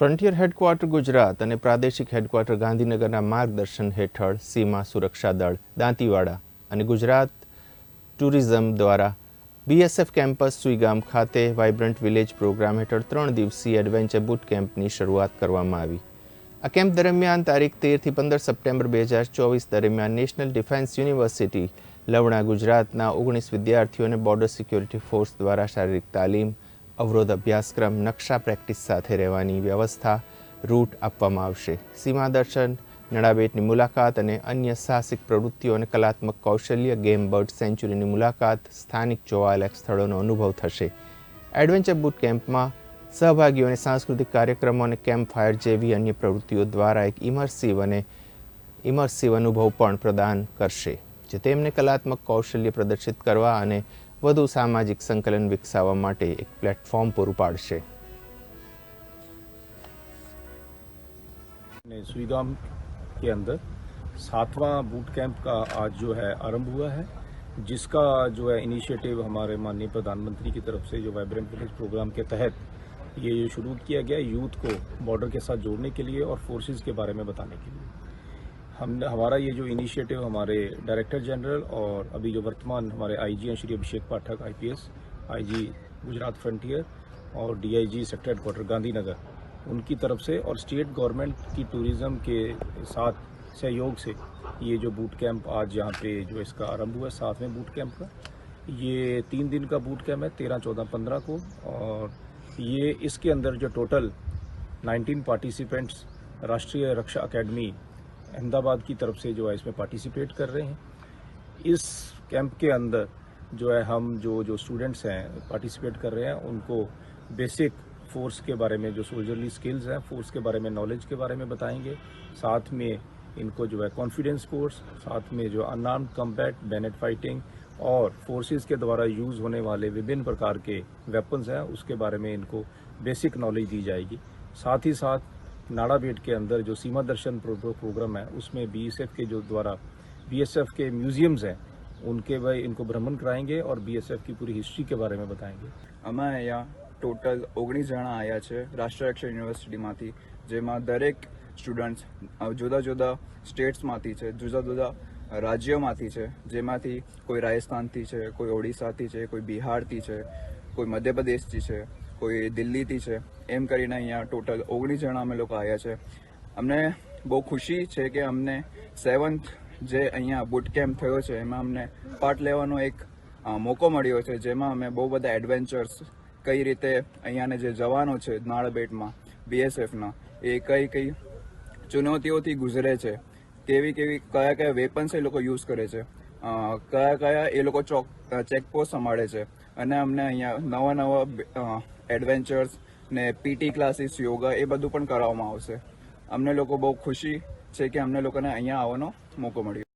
Frontier headquarter Gujarat અને પ્રાદેશિક headquarter ગાંધીનગરના માર્ગદર્શન હેઠળ સીમા સુરક્ષા દળ, દાંતીવાડા અને ગુજરાત ટુરિઝમ દ્વારા બીએસએફ કેમ્પસ સુઈગામ ખાતે વાઇબ્રન્ટ વિલેજ પ્રોગ્રામ હેઠળ ત્રણ દિવસીય એડવેન્ચર બુટ કેમ્પની શરૂઆત કરવામાં આવી. આ કેમ્પ દરમિયાન તારીખ તેરથી પંદર સપ્ટેમ્બર બે હજાર ચોવીસ દરમિયાન નેશનલ ડિફેન્સ યુનિવર્સિટી, લવણા ગુજરાતના ઓગણીસ વિદ્યાર્થીઓને બોર્ડર સિક્યોરિટી ફોર્સ દ્વારા શારીરિક તાલીમ અવરોધ અભ્યાસક્રમ, નકશા પ્રેક્ટિસ સાથે રહેવાની વ્યવસ્થા રૂટ આપવામાં આવશે. સીમા દર્શન નડાબેટની મુલાકાત અને અન્ય સાહસિક પ્રવૃત્તિઓ અને કલાત્મક કૌશલ્ય ગેમ બર્ડ સેન્ચુરીની મુલાકાત સ્થાનિક જોવાલાયક સ્થળોનો અનુભવ થશે. એડવેન્ચર બુટ કેમ્પમાં સહભાગીઓને સાંસ્કૃતિક કાર્યક્રમો અને કેમ્પ ફાયર જેવી અન્ય પ્રવૃત્તિઓ દ્વારા એક ઇમર્સિવ અને ઇમર્સિવ અનુભવ પણ પ્રદાન કરશે, જે તેમને કલાત્મક કૌશલ્ય પ્રદર્શિત કરવા અને વધુ સામાજિક સંકલન વિકસાવવા માટે એક પ્લેટફોર્મ પૂરું પાડશે ने सुईगाम के अंदर सातवां बूट कैंप का आज जो है आरंभ हुआ है जिसका जो है इनिशिएटिव हमारे माननीय प्रधानमंत्री की तरफ से जो वाइब्रेंट विलेज प्रोग्राम के तहत ये शुरू किया गया यूथ को बॉर्डर के साथ जोड़ने के लिए और फोर्सेस के बारे में बताने के लिए हमने हमारा ये जो इनिशिएटिव हमारे डायरेक्टर जनरल और अभी जो वर्तमान हमारे आईजी हैं, Shri Abhishek Pathak IPS IG Gujarat frontier और डीआईजी सेक्टर हेडक्वार्टर गांधीनगर, उनकी तरफ़ से और स्टेट गवर्नमेंट की टूरिज़्म के साथ सहयोग से ये जो बूट कैंप आज यहाँ पे जो इसका आरंभ हुआ है सातवें बूट कैंप का, ये तीन दिन का बूट कैंप है, तेरह, चौदह, पंद्रह को और ये इसके अंदर जो टोटल 19 पार्टिसिपेंट्स राष्ट्रीय रक्षा अकेडमी अहमदाबाद की तरफ़ से जो है इसमें पार्टिसिपेट कर रहे हैं। इस कैंप के अंदर जो है हम जो जो स्टूडेंट्स हैं पार्टिसिपेट कर रहे हैं, उनको बेसिक फोर्स के बारे में, जो सोल्जरली स्किल्स हैं फोर्स के बारे में नॉलेज के बारे में बताएँगे। साथ में इनको जो है कॉन्फिडेंस कोर्स साथ में जो अनआर्म्ड कम्बैट बैनेट फाइटिंग और फोर्सेस के द्वारा यूज़ होने वाले विभिन्न प्रकार के वेपन्स हैं, उसके बारे में इनको बेसिक नॉलेज दी जाएगी। साथ ही साथ नाड़ा बेट के अंदर जो Seema Darshan pro, pro, program है उसमें बीएसएफ के जो द्वारा बीएसएफ के म्यूजियम्स हैं उनके भाई इनको भ्रमण कराएंगे और बीएसएफ की पूरी हिस्ट्री के बारे में बताएंगे અમે અહીંયા ટોટલ ઓગણીસ જણા આવ્યા છે રાષ્ટ્રીય રક્ષા યુનિવર્સિટીમાંથી જેમાં દરેક સ્ટુડન્ટ્સ જુદા જુદા સ્ટેટ્સમાંથી છે જુદા જુદા રાજ્યોમાંથી છે જેમાંથી કોઈ રાજસ્થાનથી છે કોઈ ઓડિશાથી છે કોઈ બિહારથી છે કોઈ મધ્યપ્રદેશથી છે કોઈ દિલ્હીથી છે એમ કરીને અહીંયા ટોટલ ઓગણીસ જણા અમે લોકો આવ્યા છે. અમને બહુ ખુશી છે કે અમને સેવન્થ જે અહીંયા બુટ કેમ્પ થયો છે, એમાં અમને પાર્ટ લેવાનો એક મોકો મળ્યો છે, જેમાં અમે બહુ બધા એડવેન્ચર્સ કઈ રીતે અહીંયાને જે જવાનો છે નાળબેટમાં બીએસએફના એ કઈ કઈ ચુનૌતીઓથી ગુજરે છે, કેવી કેવી, કયા કયા વેપન્સ એ લોકો યુઝ કરે છે કયા કયા એ લોકો ચોક ચેકપોસ્ટ સંભાળે છે, અને અમને અહીંયા નવા નવા એડવેન્ચર્સ ને પીટી ક્લાસીસ, યોગા એ બધું પણ કરાવવામાં આવશે. અમને લોકો બહુ ખુશી છે કે અમને લોકોને અહીંયા આવવાનો મોકો મળ્યો.